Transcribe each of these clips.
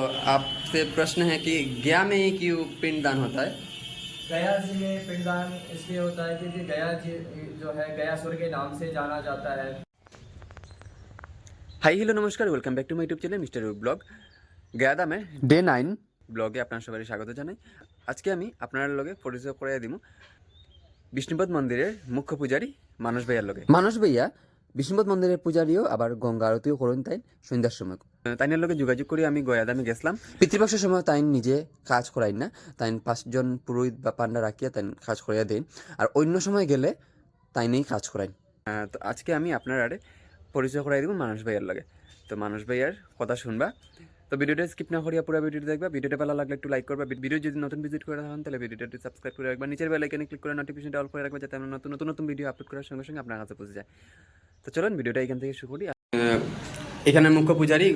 तो आपसे प्रश्न है कि गया में ही क्यों पिंडदान होता है गया जी में पिंडदान इसलिए होता है क्योंकि गया जी जो है गया सुर के नाम से जाना जाता है হাই হ্যালো নমস্কার welcome back to my YouTube channel mister vlog গেয়াদামে day nine ব্লগে আপনার সবাই স্বাগত জানাই আজকে আমি আপনার লগে পরিচয় করাই দিব বিষ্ণুপদ মন্দিরের মুখ্য পূজারী মানস ভাইয়ার লগে মানস ভাইয়া বিষ্ণুপদ মন্দিরের পূজারীও আবার গঙ্গা আরতিও করেন তাই সন্ধ্যার সময়। তাইনের লগে যোগাযোগ করে আমি গয়াদামে গেছিলাম। পিতৃপক্ষের সময় তাই নিজে কাজ করাই না। তাই পাঁচজন পুরোহিত বা পান্ডা রাখিয়া তাই কাজ করাইয়া দেন। আর অন্য সময় গেলে তাই নেই কাজ করাই তো আজকে আমি আপনার আরে পরিচয় করাই দিব মানুষ ভাইয়ার লাগে। তো মানুষ ভাইয়ার কথা শুনবা। তো ভিডিওটা স্কিপ না করিয়া পুরো ভিডিওটা দেখবা। ভিডিওটা ভালো লাগলে একটু লাইক করবা। ভিডিও যদি নতুন ভিজিট করে থাকেন তাহলে ভিডিওটা একটু সাবস্ক্রাইব করে রাখবা। নিচের বেল আইকনে ক্লিক করে নোটিফিকেশনটা অল করে রাখবা যাতে আমরা নতুন নতুন নতুন ভিডিও আপলোড করার সঙ্গে সঙ্গে আপনার কাছে পৌঁছে যায়। তো চলুন ভিডিওটা এখান থেকে শুরু করি এখানে মুখ্য পূজারি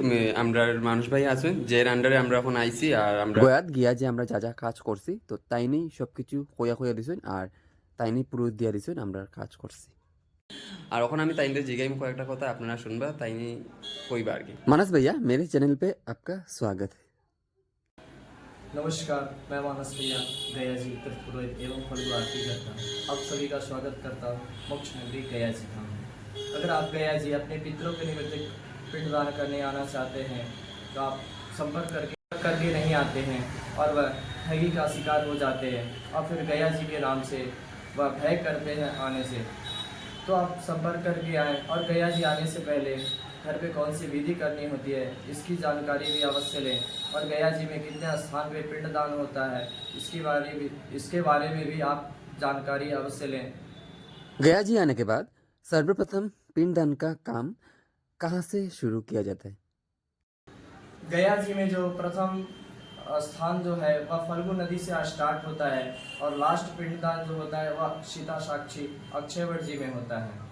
আমরা মানুষ ভাই আছেন যে আন্ডারে আমরা এখন আইছি আর আমরা গয়াত গিয়া যে আমরা যা যা কাজ করছি তো তাই নেই সব কিছু কইয়া কইয়া দিছেন আর তাই নেই পুরো দিয়া দিছেন আমরা কাজ করছি আর ওখানে আমি তাইনদের জিগাইম কয়েকটা কথা আপনারা শুনবা তাই নিয়ে কইবা আর কি মানস भैया मेरे चैनल पे आपका स्वागत है नमस्कार मैं मानस भैया गया जी उत्तर पुरोहित एवं फल्गु आरती करता हूँ आप सभी का स्वागत करता हूँ मोक्ष नगरी गया जी धाम में अगर आप गया जी, अपने पितरों के निमित्त पिंडदान करने आना चाहते हैं तो आप संपर्क करके करके नहीं आते हैं और वह ठगी का शिकार हो जाते हैं और फिर गया जी के नाम से वह भय करते हैं आने से। तो आप संपर्क करके आएँ और गया जी आने से पहले घर पे कौन सी विधि करनी होती है, इसकी जानकारी भी अवश्य लें। और गया जी में कितने स्थान पे पिंडदान होता है, इसके बारे में इसके बारे में भी आप जानकारी अवश्य लें। गया जी आने के बाद सर्वप्रथम पिंडदान का काम कहाँ से शुरू किया जाता है? गया जी में जो प्रथम स्थान जो है वह फल्गु नदी से स्टार्ट होता है और लास्ट पिंडदान जो होता है वह सीता साक्षी अक्षयवट जी में होता है।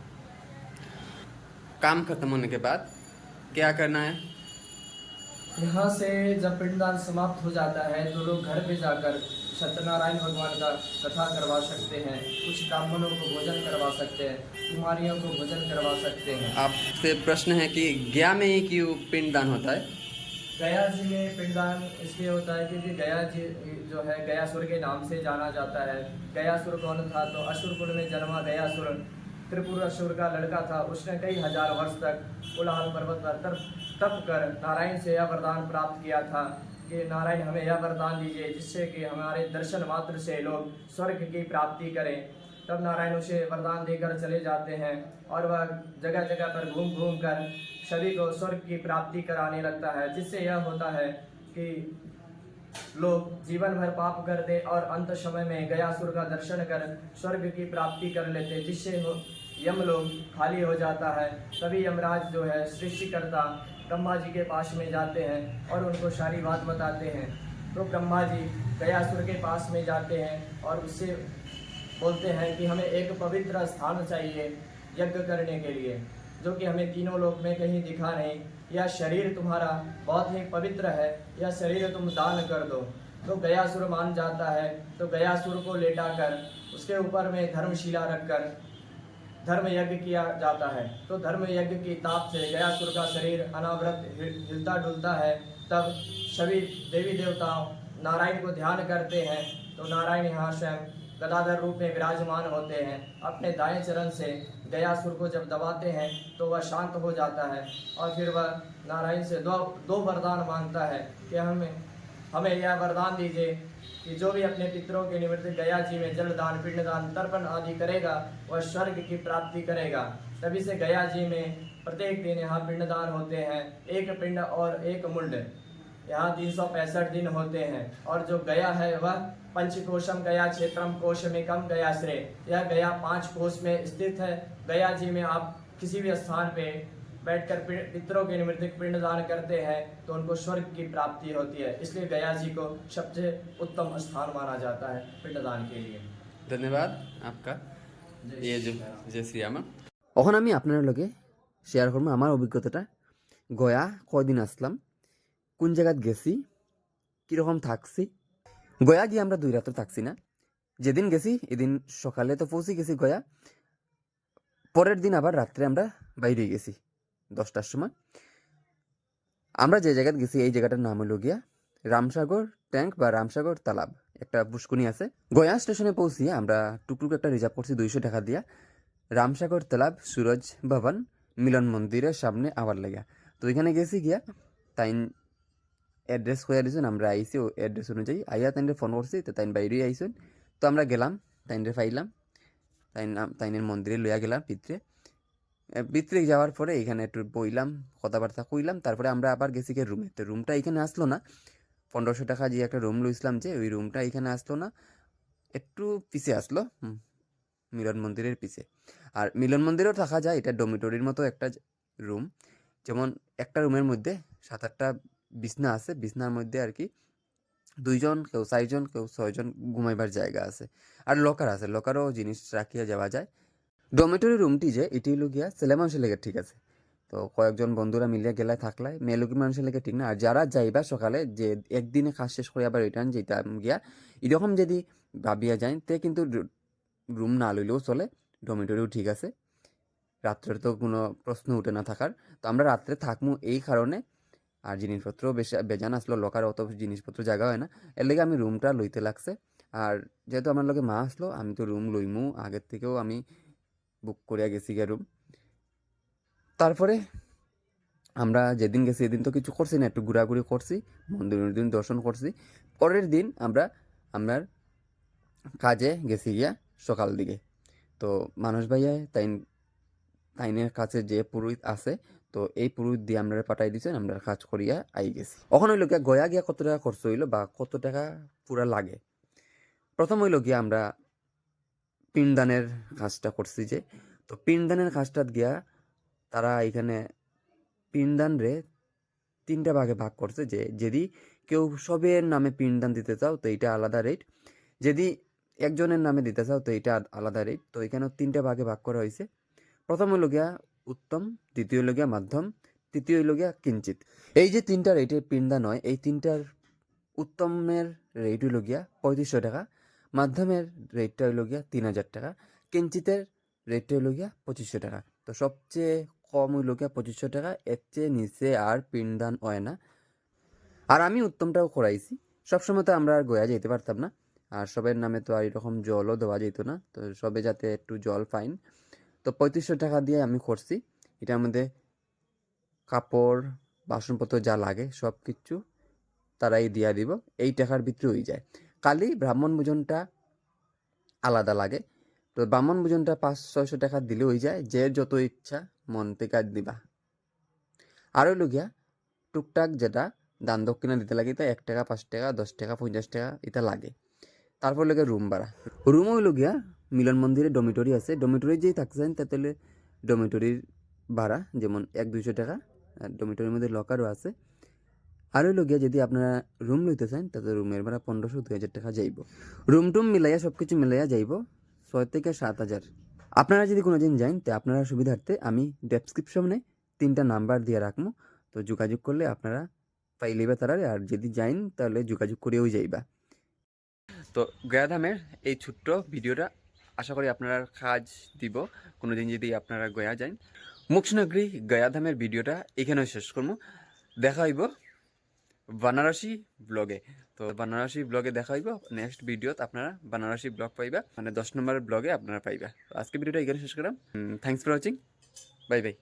काम खत्म होने के बाद क्या करना है? यहाँ से जब पिंडदान समाप्त हो जाता है तो लोग घर पे जाकर सत्यनारायण भगवान का कथा करवा सकते हैं कुछ ब्राह्मणों को भोजन करवा सकते हैं कुमारियों को भोजन करवा सकते हैं। आपसे प्रश्न है कि गया में ही क्यों पिंडदान होता है? गया जी में पिंडदान इसलिए होता है क्योंकि गया जी जो है गयासुर के नाम से जाना जाता है। गयासुर कौन था? तो असुरपुर में जन्मा गयासुर त्रिपुर असुर का लड़का था उसने कई हज़ार वर्ष तक कोलाहल पर्वत पर तप कर नारायण से यह वरदान प्राप्त किया था। कि नारायण हमें यह वरदान दीजिए, जिससे कि हमारे दर्शन मात्र से लोग स्वर्ग की प्राप्ति करें। तब नारायण उसे वरदान देकर चले जाते हैं और वह जगह जगह पर घूम घूम कर सभी को स्वर्ग की प्राप्ति कराने लगता है, जिससे यह होता है कि लोग जीवन भर पाप करते और अंत समय में गयासुर का दर्शन कर स्वर्ग की प्राप्ति कर लेते, जिससे यम लोग खाली हो जाता है। तभी यमराज जो है, सृष्टिकर्ता ब्रह्मा जी के पास में जाते हैं और उनको सारी बात बताते हैं। तो ब्रह्मा जी गयासुर के पास में जाते हैं और उससे बोलते हैं कि हमें एक पवित्र स्थान चाहिए यज्ञ करने के लिए, जो कि हमें तीनों लोक में कहीं दिखा नहीं। यह शरीर तुम्हारा बहुत ही पवित्र है यह शरीर तुम दान कर दो। तो गयासुर मान जाता है तो गयासुर को लेटा कर उसके ऊपर में धर्मशिला रखकर धर्म यज्ञ किया जाता है। तो धर्म यज्ञ की ताप से गयासुर का शरीर अनावृत हिलता डुलता है। तब सभी देवी देवताओं नारायण को ध्यान करते हैं। तो नारायण यहाँ स्वयं गदाधर रूप में विराजमान होते हैं। अपने दाएँ चरण से गयासुर को जब दबाते हैं तो वह शांत हो जाता है और फिर वह नारायण से दो दो वरदान माँगता है कि हमें हमें यह वरदान दीजिए कि जो भी अपने पितरों के निमित्त गया जी में जल जलदान पिंडदान, तर्पण आदि करेगा, वह स्वर्ग की प्राप्ति करेगा। तभी से गया जी में प्रत्येक दिन यहाँ पिंडदान होते हैं, एक पिंड और एक मुंड। यहाँ तीन सौ पैंसठ दिन होते हैं, और जो गया है वह पंचकोशम गया क्षेत्रम, कोश में कम गया श्रेय। यह गया पाँच कोश में स्थित है। गया जी में आप किसी भी स्थान पे बैठकर पि- पितरों के निमित्त पिंडदान करते हैं तो उनको स्वर्ग की प्राप्ति होती है इसलिए गया जी को सबसे उत्तम स्थान माना जाता है पिंडदान के लिए ধন্যবাদ आपका ये जो जय श्री राम এখন আমি আপনার লগে শেয়ার করবো আমার অভিজ্ঞতাটা গয়া কয়দিন আসলাম কোন জায়গাত গেছি কীরকম থাকছি গয়া গিয়ে আমরা দুই রাত্র থাকছি না যেদিন গেছি এদিন সকালে তো পৌঁছে গেছি গয়া পরের দিন আবার রাত্রে আমরা বাইরে গেছি দশটার সময়। আমরা যে জায়গায় গেছি, এই জায়গাটার নাম হলো গিয়া রামসাগর ট্যাঙ্ক বা রামসাগর তালাব। একটা পুষ্কুনি আছে। গয়া স্টেশনে পৌঁছিয়ে আমরা টুকটুক একটা রিজার্ভ করছি দুইশো টাকা দিয়া। রামসাগর তালাব, সুরজ ভবন, মিলন মন্দিরের সামনে আবার লাগা তো এখানে গেছি গিয়া তাই অ্যাড্রেস হয়ে দিয়েছেন আমরা আইসি ও অ্যাড্রেস অনুযায়ী। আইয়া তাইনরে ফোন করছি, তো তাইন বাইরেই আইসুন তো আমরা গেলাম, তাইনরে পাইলাম। তাইন তাইনের মন্দিরে লইয়া গেলাম পিতরে ভিতরে যাওয়ার পরে এখানে একটু বইলাম, কথাবার্তা কইলাম, তারপরে আমরা আবার গেছি গিয়ে রুমে। তো রুমটা এখানে আসলো না। পনেরোশো টাকা যে একটা রুম লইছিলাম যে, ওই রুমটা এখানে আসলো না। একটু পিছে আসলো মিলন মন্দিরের পিছে। আর মিলন মন্দিরেও থাকা যায়, এটা ডমিটরির মতো একটা রুম। যেমন একটা রুমের মধ্যে সাত আটটা বিছনা আছে, বিছনার মধ্যে আর কি দুইজন, কেউ চারজন, কেউ ছয়জন ঘুমাইবার জায়গা আছে। আর লকার আছে, লকারও জিনিস রাখিয়া যাওয়া যায়। ডমিটরি রুমটি যে, এটি হলো গিয়া ছেলে মানুষের লেগে, ঠিক আছে? তো কয়েকজন বন্ধুরা মিলিয়ে গেলায়, থাকলায়, মেয়ে লোকের মানুষের লেগে, ঠিক না? আর যারা যাইবা সকালে, যে একদিনে কাজ শেষ করে আবার রিটার্ন যেতাম গিয়া, এরকম যদি ভাবিয়া যায় তে কিন্তু রুম না লইলেও চলে, ডমিটরিও ঠিক আছে। রাত্রের তো কোনো প্রশ্ন উঠে না থাকার। তো আমরা রাত্রে থাকমু এই কারণে। আর জিনিসপত্র বেশি, বেজান আসলো লকার অত জিনিসপত্র জায়গা হয় না। এর লেগে আমি রুমটা লইতে লাগছে। আর যেহেতু আমার লগে মা আসলো, আমি তো রুম লইমু, আগের থেকেও আমি বুক করিয়া গেছি গিয়া রুম। তারপরে আমরা যেদিন গেছি এদিন তো কিছু করছি না, একটু ঘোরাঘুরি করছি, মন্দির মন্দির দর্শন করছি। পরের দিন আমরা আমরা কাজে গেছি গিয়া সকাল দিকে। তো মানুষ ভাইয়া তাই তাইনের কাছে যে পুরোহিত আছে, তো এই পুরোহিত দিয়ে আমরা পাঠাই দিয়েছেন আমরা কাজ করিয়া আই গেছি। ওখানে হইল গিয়া গয়া গিয়া কত টাকা খরচ হইল বা কত টাকা পুরা লাগে? প্রথম হইল গিয়া আমরা পিণ্ডদানের কাজটা করছি যে, তো পিণ্ডদানের কাজটা গিয়া তারা এখানে পিণ্ডদান রে তিনটা ভাগে ভাগ করছে যে, যদি কেউ সবের নামে পিণ্ডদান দিতে চাও, তো এইটা আলাদা রেট যদি একজনের নামে দিতে চাও, তো এটা আলাদা রেট তো এখানে তিনটা ভাগে ভাগ করা হয়েছে। প্রথম হলো গিয়া উত্তম, দ্বিতীয় হলো গিয়া মাধ্যম, তৃতীয় হলো গিয়া কিঞ্চিত। এই যে তিনটা রেটের পিণ্ডা হয়, এই তিনটার উত্তমের রেট হইল গিয়া পঁয়ত্রিশশো টাকা। মাধ্যমের রেটটা হইল গিয়া তিন হাজার টাকা, কিঞ্চিতের রেটটা হইল গিয়া পঁচিশশো টাকা। তো সবচেয়ে কম হইল গিয়া পঁচিশশো টাকা, এর চেয়ে নিচে আর পিণ্ডদান হয় না। আর আমি উত্তমটাও করাইছি। সবসময় তো আমরা আর গয়া যেতে পারতাম না। আর সবের নামে তো আর এরকম জলও দেওয়া যেত না। তো সবে যাতে একটু জল পাইন। তো পঁয়ত্রিশশো টাকা দিয়ে আমি করছি। এটার মধ্যে কাপড়, বাসনপত্র যা লাগে সব কিছু তারাই দিয়া দিব। এই টাকার ভিতরে হয়ে যায়। খালি ব্রাহ্মণ ভোজনটা আলাদা লাগে। তো ব্রাহ্মণ ভোজনটা পাঁচ ছয়শো টাকা দিলে হয়ে যায়, যে যত ইচ্ছা মন থেকে দিবা। আর হইল গিয়া, টুকটাক যেটা দান দক্ষিণা দিতে লাগে, তা এক টাকা, পাঁচ টাকা, দশ টাকা, পঞ্চাশ টাকা এটা লাগে। তারপর লাগে রুম ভাড়া। রুম হইল গিয়া মিলন মন্দিরে ডমিটরি আছে। ডমিটরি যেই থাকছেন তাতে ডমিটরির ভাড়া, যেমন এক দুইশো টাকা, আর ডমিটরির মধ্যে লকারও আছে। আর হইল গিয়া যদি আপনারা রুম লইতে চান তাতে রুমের ভাড়া পনেরোশো, দুই হাজার টাকা যাইব। রুম টুম মিলাইয়া সব কিছু মিলাইয়া যাইব, ছয় থেকে সাত হাজার। আপনারা যদি কোনো দিন যান তো আপনারা সুবিধার্থে আমি ডেসক্রিপশনে তিনটা নাম্বার দিয়ে রাখব তো যোগাযোগ করলে আপনারা পাইলেবা তারা আর যদি যাইন, তাহলে যোগাযোগ করেও যাইবা। তো গয়াধামের এই ছোট্ট ভিডিওটা আশা করি আপনারা কাজ দিব। কোনো দিন যদি আপনারা গয়া যান মুখনগরী গয়াধামের ভিডিওটা এখানেও শেষ করব দেখা হইব। বানারসি ব্লগে। তো বানারসি ব্লগে দেখা হইব। নেক্সট ভিডিওত আপনারা বানারসি ব্লগ পাইবা। মানে দশ নম্বরের ব্লগে আপনারা পাইবা। আজকে ভিডিওটা এখানে শেষ করলাম। Thanks for watching bye bye